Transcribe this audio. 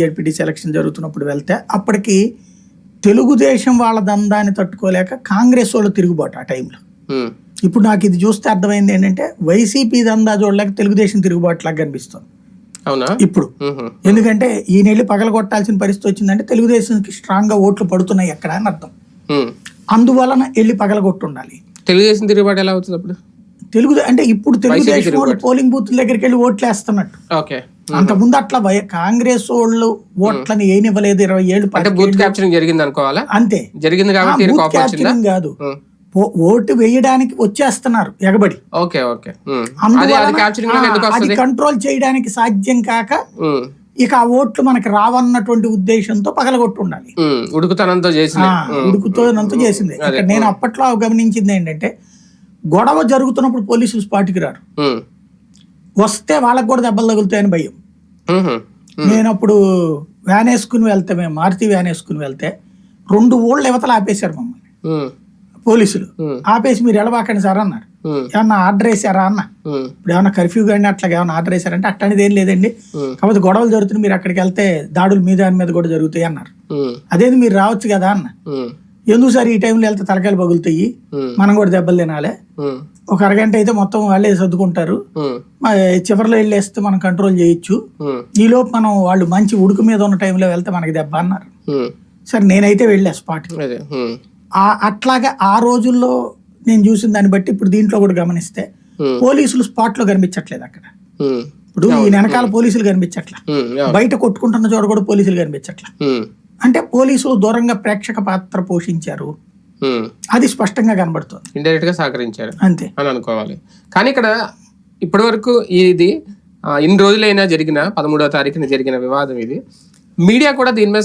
ZPTC election జరుగుతున్నప్పుడు వెళ్తే అప్పటికి తెలుగుదేశం వాళ్ళ దందాన్ని తట్టుకోలేక కాంగ్రెస్ వాళ్ళు తిరుగుబాటు ఆ టైంలో. ఇప్పుడు నాకు ఇది చూస్తే అర్థమైంది ఏంటంటే వైసీపీ దందా చూడలేక తెలుగుదేశం తిరుగుబాటు లాగా కనిపిస్తుంది. అవునా? ఇప్పుడు. ఎందుకంటే ఈయన వెళ్ళి పగల కొట్టాల్సిన పరిస్థితి వచ్చిందంటే తెలుగుదేశంకి స్ట్రాంగ్గా ఓట్లు పడుతున్నాయి ఎక్కడ అని అర్థం. అందువలన వెళ్ళి పగలగొట్టు ఉండాలి తెలుగుదేశం తిరుగుబాటు ఎలా అవుతుంది అప్పుడు? తెలుగు అంటే ఇప్పుడు తెలుగుదేశం వాళ్ళు పోలింగ్ బూత్ దగ్గరికి వెళ్ళి ఓట్లు వేస్తున్నట్టు ఓకే అంతకుముందు అట్లా కాంగ్రెస్ వాళ్ళు ఓట్లని ఏనివ్వలేదు ఇరవై ఏళ్ళు బూత్ క్యాప్చరింగ్ జరిగింది అనుకోవాలా? అంతే. జరిగింది కాబట్టి కాదు. ఓటు వేయడానికి వచ్చేస్తున్నారు ఎగబడి. Okay okay. అది కంట్రోల్ చేయడానికి సాధ్యం కాక ఇక ఆ ఓట్లు మనకి రావన్నటువంటి ఉద్దేశంతో పగలగొట్టు ఉండాలి ఉడుకుతనంతో చేసిన ఆ, ఉడుకుతోనంత చేసింది. నేను అప్పట్లో గమనించింది ఏంటంటే గొడవ జరుగుతున్నప్పుడు పోలీసులు స్పాట్కి రారు. వస్తే వాళ్ళకి కూడా దెబ్బలు తగులుతాయని భయం. నేను అప్పుడు వ్యాన్ వేసుకుని వెళ్తే మేము మారుతి వ్యాన్ వేసుకుని వెళ్తే రెండు ఊళ్ళ యువతలు ఆపేశారు మమ్మల్ని. పోలీసులు. ఆపేసి మీరు ఎడబాకండి సార్ అన్నారు. ఏమన్నా ఆర్డర్ వేసారా అన్న. ఇప్పుడు ఏమన్నా కర్ఫ్యూ కానీ అట్లా ఏమన్నా ఆర్డర్ వేసారంటే అట్లాంటిది ఏం లేదండి. కాకపోతే గొడవలు జరుగుతున్నాయి మీరు అక్కడికి వెళ్తే దాడులు మీ దాని మీద కూడా జరుగుతాయి అన్నారు. అదేంది మీరు రావచ్చు కదా అన్న. ఎందుకు సార్ ఈ టైంలో వెళ్తే తలకాయలు పగులుతాయి? మనం కూడా దెబ్బలు తినాలి. ఒక అరగంట అయితే మొత్తం వాళ్ళే సర్దుకుంటారు. చివరిలో వెళ్ళేస్తే మనం కంట్రోల్ చేయొచ్చు. ఈలోపు మనం వాళ్ళు మంచి ఉడుకు మీద ఉన్న టైంలో వెళ్తే మనకి దెబ్బ అన్నారు. సరే నేనైతే వెళ్ళా స్పాట్ అట్లాగా ఆ రోజుల్లో నేను చూసిన దాన్ని బట్టి ఇప్పుడు దీంట్లో కూడా గమనిస్తే పోలీసులు స్పాట్లో కనిపించట్లేదు అక్కడ. ఇప్పుడు ఈ వెనకాల పోలీసులు కనిపించట్లా. బయట కొట్టుకుంటున్న చోట కూడా పోలీసులు కనిపించట్లా. అంటే పోలీసులు దూరంగా ప్రేక్షక పాత్ర పోషించారు. అది స్పష్టంగా కనబడుతుంది. ఇండైరెక్ట్గా సహకరించారు. అంతే. అని అనుకోవాలి. కానీ ఇక్కడ ఇప్పటి వరకు ఇది ఇన్ని రోజులైనా జరిగిన పదమూడవ తారీఖున జరిగిన వివాదం ఇది. మీడియా కూడా దీని మీద